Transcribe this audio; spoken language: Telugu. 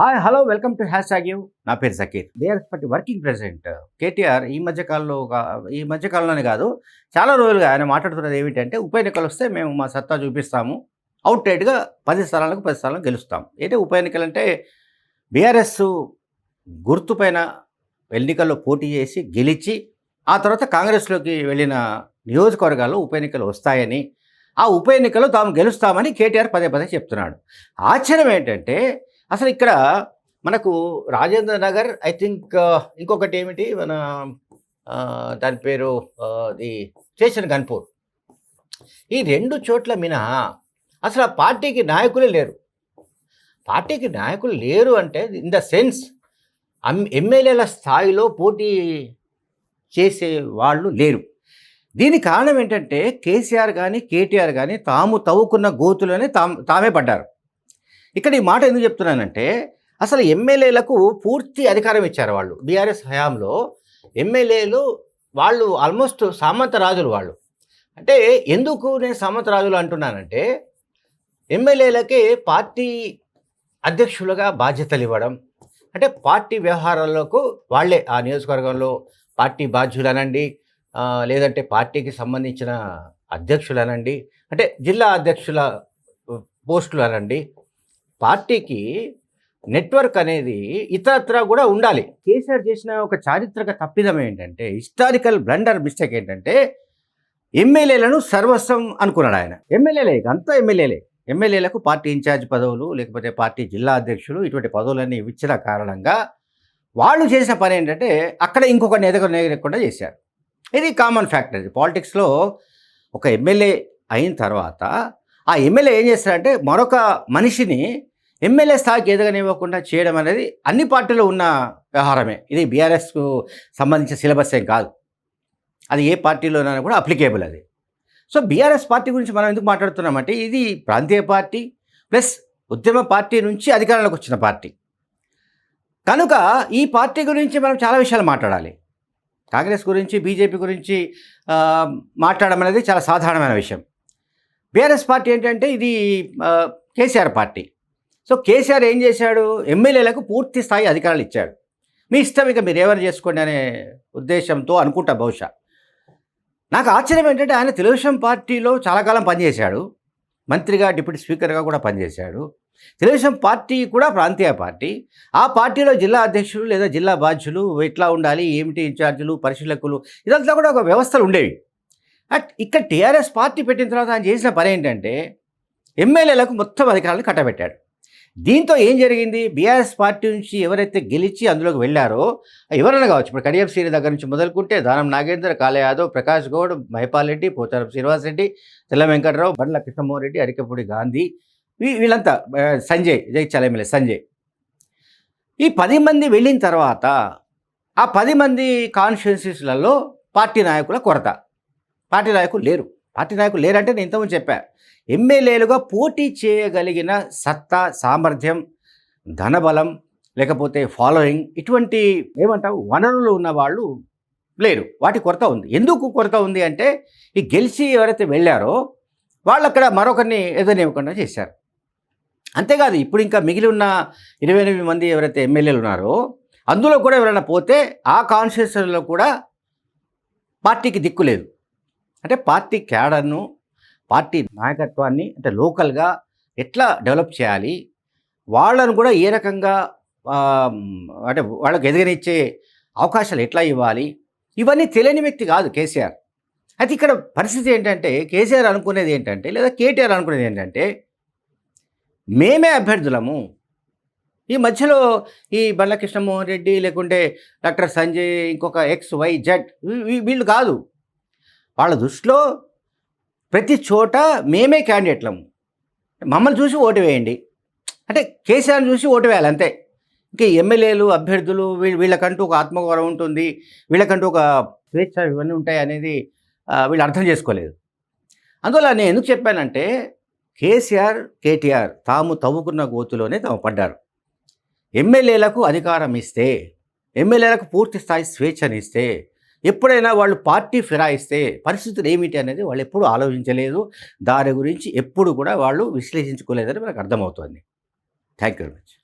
Hi hello welcome to hash tag you నా పేరు Zakir BRS party working president KTR ఈ మధ్యకాలంలో ఈ మధ్యకాలంలోనే కాదు చాలా రోజులుగా ఆయన మాట్లాడుతున్నది ఏమిటంటే ఉప ఎన్నికలు వస్తే మేము మా సత్తా చూపిస్తాము. అవుట్ రైట్గా పది స్థానాలకు పది స్థానాలకు గెలుస్తాం. ఏంటి ఉప ఎన్నికలు అంటే బీఆర్ఎస్ గుర్తుపైన ఎన్నికల్లో పోటీ చేసి గెలిచి ఆ తర్వాత కాంగ్రెస్లోకి వెళ్ళిన నియోజకవర్గాల్లో ఉప ఎన్నికలు వస్తాయని ఆ ఉప ఎన్నికల్లో తాము గెలుస్తామని కేటీఆర్ పదే పదే చెప్తున్నాడు. ఆశ్చర్యం ఏంటంటే అసలు ఇక్కడ మనకు రాజేంద్ర నగర్ ఐ థింక్ ఇంకొకటి ఏమిటి? మన దాని పేరు ది స్టేషన్ గన్పూర్. ఈ రెండు చోట్ల మినహా అసలు ఆ పార్టీకి నాయకులే లేరు. పార్టీకి నాయకులు లేరు అంటే ఇన్ ద సెన్స్ ఎమ్మెల్యేల స్థాయిలో పోటీ చేసే వాళ్ళు లేరు. దీనికి కారణం ఏంటంటే కేసీఆర్ కానీ కేటీఆర్ కానీ తాము తవ్వుకున్న గోతులోనే తాము తామే పడ్డారు. ఇక్కడ ఈ మాట ఎందుకు చెప్తున్నానంటే అసలు ఎమ్మెల్యేలకు పూర్తి అధికారం ఇచ్చారు వాళ్ళు. బీఆర్ఎస్ హయాంలో ఎమ్మెల్యేలు వాళ్ళు ఆల్మోస్ట్ సామంత రాజులు వాళ్ళు. అంటే ఎందుకు నేను సామంత రాజులు అంటున్నానంటే ఎమ్మెల్యేలకి పార్టీ అధ్యక్షులుగా బాధ్యతలు ఇవ్వడం. అంటే పార్టీ వ్యవహారాలకు వాళ్ళే ఆ నియోజకవర్గంలో పార్టీ బాధ్యులు అనండి లేదంటే పార్టీకి సంబంధించిన అధ్యక్షులు అనండి అంటే జిల్లా అధ్యక్షుల పోస్టులు అనండి పార్టీకి నెట్వర్క్ అనేది ఇతరత్ర కూడా ఉండాలి. కేసీఆర్ చేసిన ఒక చారిత్రక తప్పిదం ఏంటంటే హిస్టారికల్ బ్లండర్ మిస్టేక్ ఏంటంటే ఎమ్మెల్యేలను సర్వస్వం అనుకున్నాడు ఆయన. ఎమ్మెల్యేలే అంతా ఎమ్మెల్యేలే. ఎమ్మెల్యేలకు పార్టీ ఇన్ఛార్జ్ పదవులు లేకపోతే పార్టీ జిల్లా అధ్యక్షులు ఇటువంటి పదవులన్నీ ఇచ్చిన కారణంగా వాళ్ళు చేసిన పని ఏంటంటే అక్కడ ఇంకొక ఎదగ ఎదగకుండా చేశారు. ఇది కామన్ ఫ్యాక్టర్ పాలిటిక్స్లో ఒక ఎమ్మెల్యే అయిన తర్వాత ఆ ఎమ్మెల్యే ఏం చేస్తారంటే మరొక మనిషిని ఎమ్మెల్యే స్థాయికి ఎదగనివ్వకుండా చేయడం అనేది అన్ని పార్టీలో ఉన్న వ్యవహారమే. ఇది బీఆర్ఎస్కు సంబంధించిన సిలబస్ ఏం కాదు. అది ఏ పార్టీలోనైనా కూడా అప్లికేబుల్ అది. సో బీఆర్ఎస్ పార్టీ గురించి మనం ఎందుకు మాట్లాడుతున్నామంటే ఇది ప్రాంతీయ పార్టీ ప్లస్ ఉద్యమ పార్టీ నుంచి అధికారంలోకి వచ్చిన పార్టీ. కనుక ఈ పార్టీ గురించి మనం చాలా విషయాలు మాట్లాడాలి. కాంగ్రెస్ గురించి బీజేపీ గురించి మాట్లాడడం అనేది చాలా సాధారణమైన విషయం. బీఆర్ఎస్ పార్టీ ఏంటంటే ఇది కేసీఆర్ పార్టీ. సో కేసీఆర్ ఏం చేశాడు? ఎమ్మెల్యేలకు పూర్తి స్థాయి అధికారాలు ఇచ్చాడు. మీ ఇష్టం ఇక మీరు ఏమైనా చేసుకోండి అనే ఉద్దేశంతో అనుకుంటా బహుశా. నాకు ఆశ్చర్యం ఏంటంటే ఆయన తెలుగుదేశం పార్టీలో చాలా కాలం పనిచేశాడు. మంత్రిగా డిప్యూటీ స్పీకర్గా కూడా పనిచేశాడు. తెలుగుదేశం పార్టీ కూడా ప్రాంతీయ పార్టీ. ఆ పార్టీలో జిల్లా అధ్యక్షులు లేదా జిల్లా బాధ్యులు ఎట్లా ఉండాలి? ఏమిటి ఇన్ఛార్జీలు పరిశీలకులు? ఇదంతా కూడా ఒక వ్యవస్థలు ఉండేవి. అట్ ఇక్కడ టీఆర్ఎస్ పార్టీ పెట్టిన తర్వాత ఆయన చేసిన పని ఏంటంటే ఎమ్మెల్యేలకు మొత్తం అధికారాలు కట్టబెట్టాడు. దీంతో ఏం జరిగింది? బీఆర్ఎస్ పార్టీ నుంచి ఎవరైతే గెలిచి అందులోకి వెళ్ళారో ఎవరైనా కావచ్చు. ఇప్పుడు కడియం శ్రీ దగ్గర నుంచి మొదలుకుంటే దానం నాగేందర్ కాళే యాదవ్ ప్రకాష్ గౌడ్ మహిపాల్ రెడ్డి పోచారం శ్రీనివాస్ రెడ్డి తెల్ల వెంకటరావు బండ్ల కృష్ణమోహన్ రెడ్డి అరికపూడి గాంధీ వీళ్ళంతా సంజయ్ జైచాల ఎమ్మెల్యే సంజయ్. ఈ పది మంది వెళ్ళిన తర్వాత ఆ పది మంది కాన్స్టిట్యున్సీస్లలో పార్టీ నాయకుల కొరత. పార్టీ నాయకులు లేరు. పార్టీ నాయకులు లేరంటే నేను ఇంతకుముందు చెప్పా ఎమ్మెల్యేలుగా పోటీ చేయగలిగిన సత్తా సామర్థ్యం ధనబలం లేకపోతే ఫాలోయింగ్ ఇటువంటి ఏమంటావు వనరులు ఉన్న వాళ్ళు లేరు. వాటి కొరత ఉంది. ఎందుకు కొరత ఉంది అంటే ఈ గెలిచి ఎవరైతే వెళ్ళారో వాళ్ళు అక్కడ మరొకరిని ఎదురనివ్వకుండా చేశారు. అంతేకాదు ఇప్పుడు ఇంకా మిగిలి ఉన్న ఇరవై ఎనిమిది మంది ఎవరైతే ఎమ్మెల్యేలు ఉన్నారో అందులో కూడా ఎవరైనా పోతే ఆ కాన్స్టిట్యూషన్లో కూడా పార్టీకి దిక్కు లేదు. అంటే పార్టీ క్యాడర్ను పార్టీ నాయకత్వాన్ని అంటే లోకల్గా ఎట్లా డెవలప్ చేయాలి? వాళ్ళను కూడా ఏ రకంగా అంటే వాళ్ళకి ఎదగనిచ్చే అవకాశాలు ఎట్లా ఇవ్వాలి? ఇవన్నీ తెలియని వ్యక్తి కాదు కేసీఆర్. అయితే ఇక్కడ పరిస్థితి ఏంటంటే కేసీఆర్ అనుకునేది ఏంటంటే లేదా కేటీఆర్ అనుకునేది ఏంటంటే మేమే అభ్యర్థులము. ఈ మధ్యలో ఈ బండ్ల కృష్ణమోహన్ రెడ్డి లేకుంటే డాక్టర్ సంజయ్ ఇంకొక ఎక్స్ వై జెడ్ వీళ్ళు కాదు. వాళ్ళ దృష్టిలో ప్రతి చోట మేమే క్యాండిడేట్లము మమ్మల్ని చూసి ఓటు వేయండి. అంటే కేసీఆర్ని చూసి ఓటు వేయాలి అంతే. ఇంకా ఎమ్మెల్యేలు అభ్యర్థులు వీళ్ళ వీళ్ళకంటూ ఒక ఆత్మగౌరవం ఉంటుంది. వీళ్ళకంటూ ఒక స్వేచ్ఛ ఇవన్నీ ఉంటాయి అనేది వీళ్ళు అర్థం చేసుకోలేదు. అందువల్ల నేను ఎందుకు చెప్పానంటే కేసీఆర్ కేటీఆర్ తాము తవ్వుకున్న గోతులోనే తాము పడ్డారు. ఎమ్మెల్యేలకు అధికారం ఇస్తే ఎమ్మెల్యేలకు పూర్తి స్థాయి స్వేచ్ఛనిస్తే ఎప్పుడైనా వాళ్ళు పార్టీ ఫిరాయిస్తే పరిస్థితులు ఏమిటి అనేది వాళ్ళు ఎప్పుడు ఆలోచించలేదు. దాని గురించి ఎప్పుడు కూడా వాళ్ళు విశ్లేషించుకోలేదని మనకు అర్థమవుతుంది. Thank you very much